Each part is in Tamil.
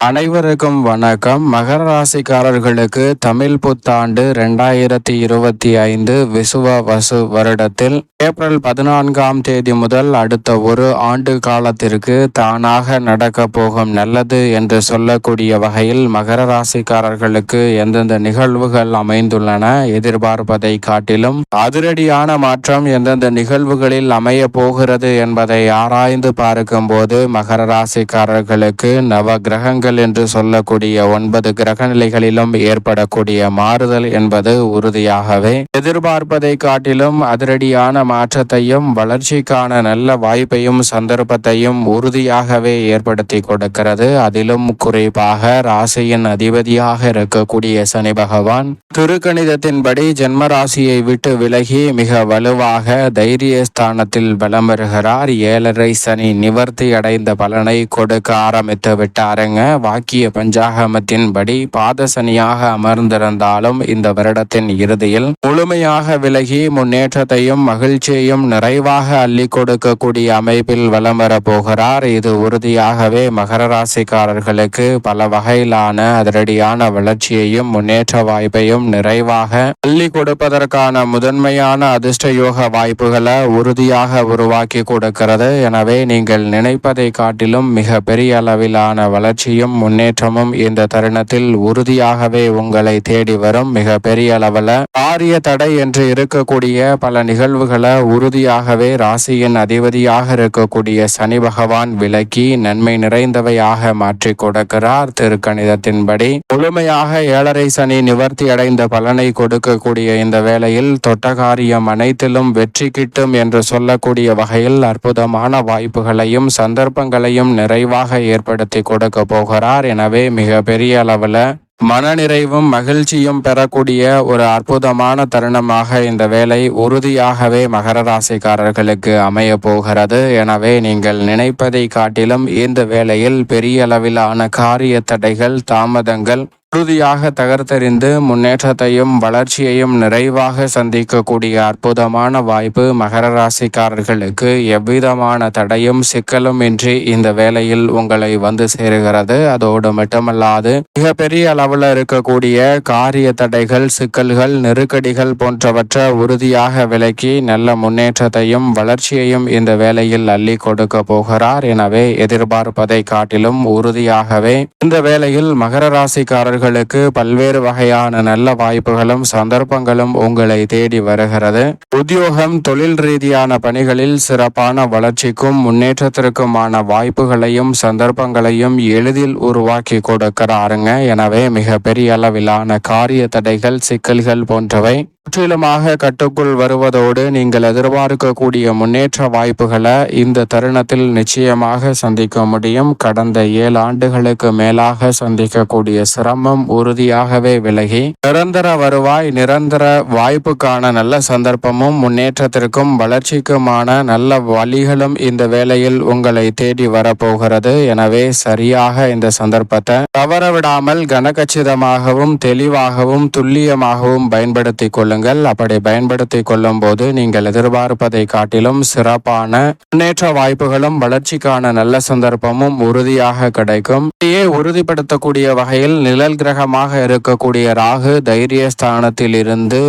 அனைவருக்கும் வணக்கம். மகர ராசிக்காரர்களுக்கு தமிழ் புத்தாண்டு ரெண்டாயிரத்தி இருபத்தி ஐந்து விசுவ வசு வருடத்தில் ஏப்ரல் பதினான்காம் தேதி முதல் அடுத்த ஒரு ஆண்டு காலத்திற்கு தானாக நடக்க போகும் நல்லது என்று சொல்லக்கூடிய வகையில் மகர ராசிக்காரர்களுக்கு எந்தெந்த நிகழ்வுகள் அமைந்துள்ளன எதிர்பார்ப்பதை காட்டிலும் அதிரடியான மாற்றம் எந்தெந்த நிகழ்வுகளில் அமைய போகிறது என்பதை ஆராய்ந்து பார்க்கும்போது மகர ராசிக்காரர்களுக்கு நவ கிரகங்கள் கிரகங்கள் என்று சொல்லக்கூடிய ஒன்பது கிரக நிலைகளிலும் ஏற்படக்கூடிய மாறுதல் என்பது உறுதியாகவே. எதிர்பார்ப்பதை காட்டிலும் அதிரடியான மாற்றத்தையும் வளர்ச்சிக்கான நல்ல வாய்ப்பையும் சந்தர்ப்பத்தையும் உறுதியாகவே ஏற்படுத்தி கொடுக்கிறது. அதிலும் குறிப்பாக ராசியின் அதிபதியாக இருக்கக்கூடிய சனி பகவான் திருக்கணிதத்தின்படி ஜென்ம ராசியை விட்டு விலகி மிக வலுவாக தைரிய ஸ்தானத்தில் வலம் வருகிறார். ஏழரை சனி நிவர்த்தி அடைந்த பலனை கொடுக்க ஆரம்பித்து விட்டாருங்க. வாக்கிய பஞ்சாகமத்தின்படி பாதசனியாக அமர்ந்திருந்தாலும் இந்த வருடத்தின் இறுதியில் முழுமையாக விலகி முன்னேற்றத்தையும் மகிழ்ச்சியையும் நிறைவாக அள்ளி கொடுக்கக்கூடிய அமைப்பில் வலம் வரப்போகிறார் இது உறுதியாகவே மகர ராசிக்காரர்களுக்கு பல வகையிலான அதிரடியான வளர்ச்சியையும் முன்னேற்ற வாய்ப்பையும் நிறைவாக அள்ளி கொடுப்பதற்கான முதன்மையான அதிர்ஷ்ட யோக வாய்ப்புகளை உறுதியாக உருவாக்கி கொடுக்கிறது. எனவே நீங்கள் நினைப்பதை காட்டிலும் மிக பெரிய அளவிலான வளர்ச்சியும் வளர்ச்சியும் முன்னேற்றமும் இந்த தருணத்தில் உறுதியாகவே உங்களை தேடி வரும் மிக பெரிய அளவில். காரிய தடை என்று இருக்கக்கூடிய பல நிகழ்வுகளை உறுதியாகவே ராசியின் அதிபதியாக இருக்கக்கூடிய சனி பகவான் விலக்கி நன்மை நிறைந்தவையாக மாற்றி கொடுக்கிறார். திருக்கணிதத்தின்படி முழுமையாக ஏழரை சனி நிவர்த்தி அடைந்த பலனை கொடுக்கக்கூடிய இந்த வேளையில் தொட்டகாரியம் அனைத்திலும் வெற்றி கிட்டும் என்று சொல்லக்கூடிய வகையில் அற்புதமான வாய்ப்புகளையும் சந்தர்ப்பங்களையும் நிறைவாக ஏற்படுத்தி கொடுக்க போகிறார். வரார் எனவே மிக பெரிய அளவில் மனநிறைவும் மகிழ்ச்சியும் பெறக்கூடிய ஒரு அற்புதமான தருணமாக இந்த வேலை உறுதியாகவே மகர ராசிக்காரர்களுக்கு அமைய போகிறது. எனவே நீங்கள் நினைப்பதை காட்டிலும் இந்த வேளையில் பெரிய அளவிலான காரிய தடைகள் தாமதங்கள் உறுதியாக தகர்த்தெறிந்து முன்னேற்றத்தையும் வளர்ச்சியையும் நிறைவாக சந்திக்கக்கூடிய அற்புதமான வாய்ப்பு மகர ராசிக்காரர்களுக்கு எவ்விதமான தடையும் சிக்கலும் இன்றி இந்த வேலையில் உங்களை வந்து சேருகிறது. அதோடு மட்டுமல்லாது மிகப்பெரிய அளவில் இருக்கக்கூடிய காரிய தடைகள் சிக்கல்கள் நெருக்கடிகள் போன்றவற்றை உறுதியாக விலக்கி நல்ல முன்னேற்றத்தையும் வளர்ச்சியையும் இந்த வேலையில் அள்ளி கொடுக்க போகிறார். எனவே எதிர்பார்ப்பதை காட்டிலும் உறுதியாகவே இந்த வேளையில் மகர ராசிக்காரர்கள் அவர்களுக்கு பல்வேறு வகையான நல்ல வாய்ப்புகளும் சந்தர்ப்பங்களும் உங்களை தேடி வருகிறது. உத்தியோகம் தொழில் ரீதியான பணிகளில் சிறப்பான வளர்ச்சிக்கும் முன்னேற்றத்திற்குமான வாய்ப்புகளையும் சந்தர்ப்பங்களையும் எளிதில் உருவாக்கி கொடுக்கிறாருங்க. எனவே மிக பெரிய அளவிலான காரிய தடைகள் சிக்கல்கள் போன்றவை முற்றிலுமாக கட்டுக்குள் வருவதோடு நீங்கள் எதிர்பார்க்கக்கூடிய முன்னேற்ற வாய்ப்புகளை இந்த தருணத்தில் நிச்சயமாக சந்திக்க முடியும். கடந்த ஏழு ஆண்டுகளுக்கு மேலாக சந்திக்கக்கூடிய சிரமம் உறுதியாகவே விலகி நிரந்தர வருவாய் நிரந்தர வாய்ப்புக்கான நல்ல சந்தர்ப்பமும் முன்னேற்றத்திற்கும் வளர்ச்சிக்குமான நல்ல வழிகளும் இந்த வேளையில் உங்களை தேடி வரப்போகிறது. எனவே சரியாக இந்த சந்தர்ப்பத்தை தவறவிடாமல் கனகச்சிதமாகவும் தெளிவாகவும் துல்லியமாகவும் பயன்படுத்திக் கொள்ளுங்கள். கொள்ளுங்கள் அப்படி பயன்படுத்தி கொள்ளும் போது நீங்கள் எதிர்பார்ப்பதை காட்டிலும் சிறப்பான முன்னேற்ற வாய்ப்புகளும் வளர்ச்சிக்கான நல்ல சந்தர்ப்பமும் உறுதியாக கிடைக்கும். இதையே உறுதிப்படுத்தக்கூடிய வகையில் நிழல் கிரகமாக இருக்கக்கூடிய ராகு தைரிய ஸ்தானத்தில் இருந்து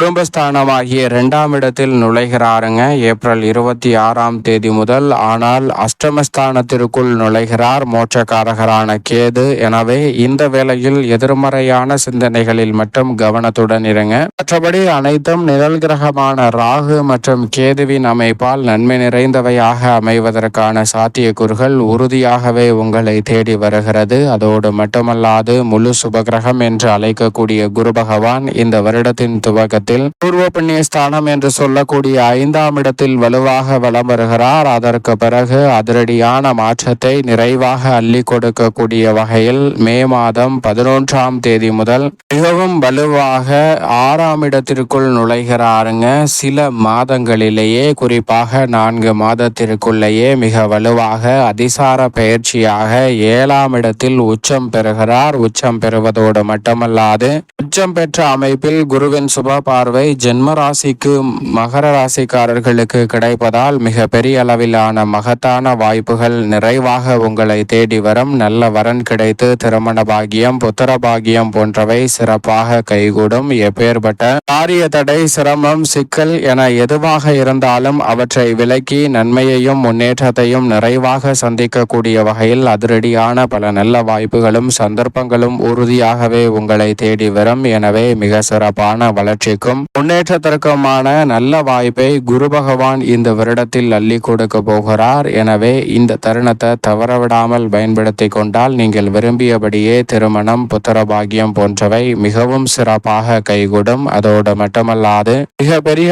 குடும்பஸ்தானமாகிய இரண்டாம் இடத்தில் நுழைகிறாருங்க. ஏப்ரல் இருபத்தி ஆறாம் தேதி முதல் ஆனால் அஷ்டமஸ்தானத்திற்குள் நுழைகிறார் மோட்சக்காரகரான கேது. எனவே இந்த வேளையில் எதிர்மறையான சிந்தனைகளில் மட்டும் கவனத்துடன் இருங்க. மற்றபடி அனைத்தும் நிழல் கிரகமான ராகு மற்றும் கேதுவின் அமைப்பால் நன்மை நிறைந்தவையாக அமைவதற்கான சாத்தியக்கூறுகள் உறுதியாகவே உங்களை தேடி வருகிறது. அதோடு மட்டுமல்லாது முழு சுபகிரகம் என்று அழைக்கக்கூடிய குரு பகவான் இந்த வருடத்தின் துவக்கத்தில் இடத்தில் பூர்வ புண்ணிய ஸ்தானம் என்று சொல்லக்கூடிய ஐந்தாம் இடத்தில் வலுவாக வலம் வருகிறார். அதற்கு பிறகு அதிரடியான மாற்றத்தை நிறைவாக அள்ளி கொடுக்கக்கூடிய வகையில் மே மாதம் பதினொன்றாம் தேதி முதல் மிகவும் வலுவாக ஆறாம் இடத்திற்குள் நுழைகிறாருங்க. சில மாதங்களிலேயே குறிப்பாக நான்கு மாதத்திற்குள்ளேயே மிக வலுவாக அதிசார பயிற்சியாக ஏழாம் இடத்தில் உச்சம் பெறுகிறார். உச்சம் பெறுவதோடு மட்டுமல்லாது உச்சம் பெற்ற அமைப்பில் குருவின் சுப பார்வை ஜென்ம ராசிக்கு மகர ராசிக்காரர்களுக்கு கிடைப்பதால் மிக பெரிய அளவிலான மகத்தான வாய்ப்புகள் நிறைவாக உங்களை தேடி வரும். நல்ல வரன் கிடைத்து திருமண பாகியம் புத்திர பாகியம் போன்றவை சிறப்பாக கைகூடும். எப்பேற்பட்ட காரிய தடை சிரமம் சிக்கல் என எதுவாக இருந்தாலும் அவற்றை விலக்கி நன்மையையும் முன்னேற்றத்தையும் நிறைவாக சந்திக்கக்கூடிய வகையில் அதிரடியான பல நல்ல வாய்ப்புகளும் சந்தர்ப்பங்களும் உறுதியாகவே உங்களை தேடி வரும். எனவே மிக சிறப்பான வளர்ச்சிக்கு வளர்ச்சிக்கும் முன்னேற்றத்திற்குமான நல்ல வாய்ப்பை குரு பகவான் இந்த வருடத்தில் அள்ளி கொடுக்க போகிறார். எனவே இந்த தருணத்தை தவறவிடாமல் பயன்படுத்தி கொண்டால் நீங்கள் விரும்பியபடியே திருமணம் புத்திரபாகியம் போன்றவை மிகவும் சிறப்பாக கைகூடும். அதோடு மட்டுமல்லாது மிக பெரிய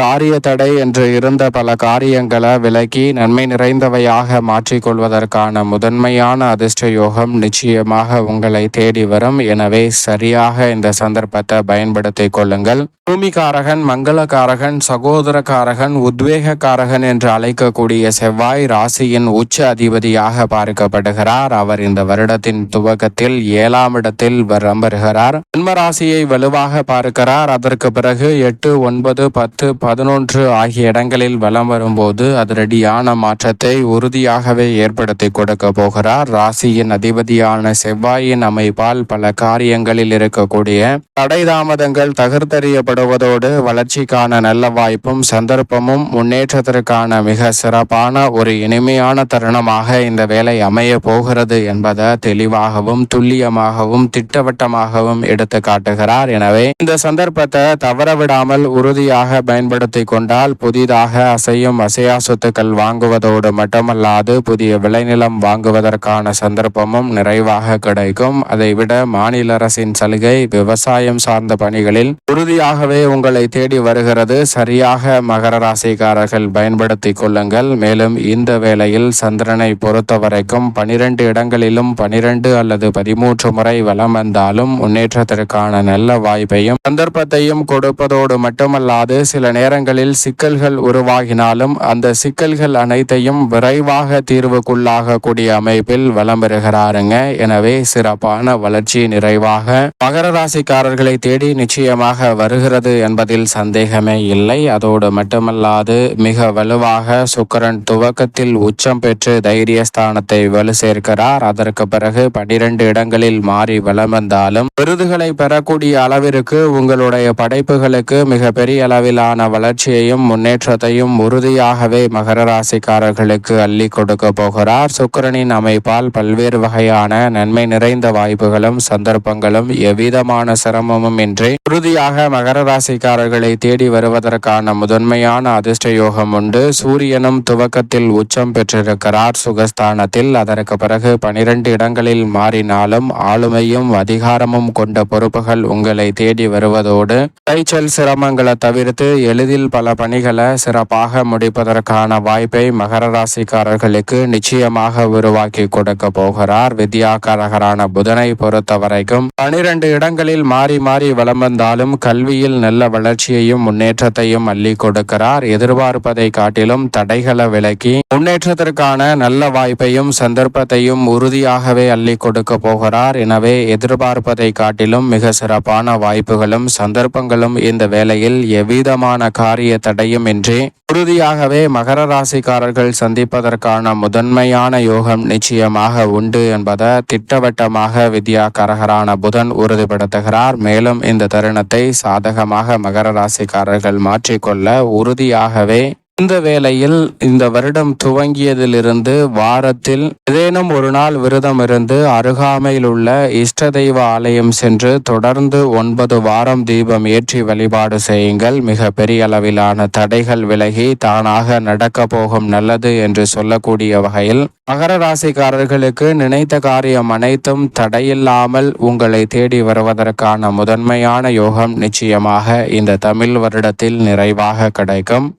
காரிய தடை என்று இருந்த பல காரியங்களை விலக்கி நன்மை நிறைந்தவையாக மாற்றிக்கொள்வதற்கான முதன்மையான அதிர்ஷ்ட யோகம் நிச்சயமாக உங்களை தேடி வரும். எனவே சரியாக இந்த சந்தர்ப்பத்தை பயன்படுத்திக் கொள்ளுங்கள். பூமிகாரகன் மங்களகாரகன் சகோதரகாரகன் உத்வேகக்காரகன் என்று அழைக்கக்கூடிய செவ்வாய் ராசியின் உச்ச அதிபதியாக பார்க்கப்படுகிறார். அவர் இந்த வருடத்தின் துவக்கத்தில் ஏழாம் இடத்தில் வரம் வருகிறார் ராசியை வலுவாக பார்க்கிறார். அதற்கு பிறகு எட்டு ஒன்பது பத்து பதினொன்று ஆகிய இடங்களில் வலம் வரும்போது அதிரடியான மாற்றத்தை உறுதியாகவே ஏற்படுத்தி கொடுக்க போகிறார். ராசியின் அதிபதியான செவ்வாயின் அமைப்பால் பல காரியங்களில் இருக்கக்கூடிய தடை தாமதங்கள் தகர்த்தறி தகர்த்தறியப்படுவதோடு வளர்ச்சிக்கான நல்ல வாய்ப்பும் சந்தர்ப்பமும் முன்னேற்றத்திற்கான மிக சிறப்பான ஒரு இனிமையான தருணமாக இந்த வேலை அமைய போகிறது என்பதை தெளிவாகவும் துல்லியமாகவும் திட்டவட்டமாகவும் எடுத்து காட்டுகிறார். எனவே இந்த சந்தர்ப்பத்தை தவறவிடாமல் உறுதியாக பயன்படுத்தி கொண்டால் புதிதாக அசையும் அசையா சொத்துக்கள் வாங்குவதோடு மட்டுமல்லாது புதிய விளைநிலம் வாங்குவதற்கான சந்தர்ப்பமும் நிறைவாக கிடைக்கும். அதைவிட மாநில அரசின் சலுகை விவசாயம் சார்ந்த பணிகளில் உறுதியாக உறுதியாகவே உங்களை தேடி வருகிறது. சரியாக மகர ராசிக்காரர்கள் பயன்படுத்தி கொள்ளுங்கள். மேலும் இந்த வேளையில் சந்திரனை பொறுத்த வரைக்கும் பனிரெண்டு இடங்களிலும் பனிரெண்டு அல்லது பதிமூன்று முறை வலம் வந்தாலும் முன்னேற்றத்திற்கான நல்ல வாய்ப்பையும் சந்தர்ப்பத்தையும் கொடுப்பதோடு மட்டுமல்லாது சில நேரங்களில் சிக்கல்கள் உருவாகினாலும் அந்த சிக்கல்கள் அனைத்தையும் விரைவாக தீர்வுக்குள்ளாகக்கூடிய அமைப்பில் வலம் பெறுகிறாருங்க. எனவே சிறப்பான வளர்ச்சி நிறைவாக மகர ராசிக்காரர்களை தேடி நிச்சயமாக வருகிறது என்பதில் சந்தேகமே இல்லை. அதோடு மட்டுமல்லாது மிக வலுவாக சுக்கரன் துவக்கத்தில் உச்சம் பெற்று தைரியஸ்தானத்தை வலு சேர்க்கிறார். அதற்கு பிறகு பனிரெண்டு இடங்களில் மாறி வலம் வந்தாலும் விருதுகளை பெறக்கூடிய அளவிற்கு உங்களுடைய படைப்புகளுக்கு மிக பெரிய அளவிலான வளர்ச்சியையும் முன்னேற்றத்தையும் உறுதியாகவே மகர ராசிக்காரர்களுக்கு அள்ளி கொடுக்க போகிறார். சுக்கரனின் அமைப்பால் பல்வேறு வகையான நன்மை நிறைந்த வாய்ப்புகளும் சந்தர்ப்பங்களும் எவ்விதமான சிரமமும் இன்றி உறுதியாக மகர ராசிக்காரர்களை தேடி வருவதற்கான முதன்மையான அதிர்ஷ்ட யோகம் உண்டு. சூரியனும் துவக்கத்தில் உச்சம் பெற்றிருக்கிறார். சுகஸ்தானத்தில் அதற்கு பிறகு பனிரெண்டு இடங்களில் மாறினாலும் ஆளுமையும் அதிகாரமும் கொண்ட பொறுப்புகள் உங்களை தேடி வருவதோடு கைச்சல் சிரமங்களை தவிர்த்து எளிதில் பல பணிகளை சிறப்பாக முடிப்பதற்கான வாய்ப்பை மகர ராசிக்காரர்களுக்கு நிச்சயமாக உருவாக்கி கொடுக்க போகிறார். வித்யாகாரகரான புதனை பொறுத்த வரைக்கும் பனிரெண்டு இடங்களில் மாறி மாறி வலம் வந்தாலும் கல்வியில் நல்ல வளர்ச்சியையும் முன்னேற்றத்தையும் அள்ளி கொடுக்கிறார். எதிர்பார்ப்பதை காட்டிலும் தடைகளை விலக்கி முன்னேற்றத்திற்கான நல்ல வாய்ப்பையும் சந்தர்ப்பத்தையும் உறுதியாகவே அள்ளி கொடுக்க போகிறார். எனவே எதிர்பார்ப்பதை காட்டிலும் மிக சிறப்பான வாய்ப்புகளும் சந்தர்ப்பங்களும் இந்த வேளையில் எவ்விதமான காரிய தடையும் இன்றி உறுதியாகவே மகர ராசிக்காரர்கள் சந்திப்பதற்கான முதன்மையான யோகம் நிச்சயமாக உண்டு என்பதை திட்டவட்டமாக வித்யா கரகரான புதன் உறுதிப்படுத்துகிறார். மேலும் இந்த தருணத்தை சாதகமாக மகர ராசிக்காரர்கள் மாற்றிக்கொள்ள உறுதியாகவே இந்த வேளையில் இந்த வருடம் துவங்கியதிலிருந்து வாரத்தில் ஏதேனும் ஒரு நாள் விரதம் இருந்து அருகாமையில் உள்ள இஷ்ட தெய்வ ஆலயம் சென்று தொடர்ந்து ஒன்பது வாரம் தீபம் ஏற்றி வழிபாடு செய்யுங்கள். மிக பெரிய அளவிலான தடைகள் விலகி தானாக நடக்க போகும் நல்லது என்று சொல்லக்கூடிய வகையில் மகர ராசிக்காரர்களுக்கு நினைத்த காரியம் அனைத்தும் தடையில்லாமல் உங்களை தேடி வருவதற்கான முதன்மையான யோகம் நிச்சயமாக இந்த தமிழ் வருடத்தில் நிறைவாக கிடைக்கும்.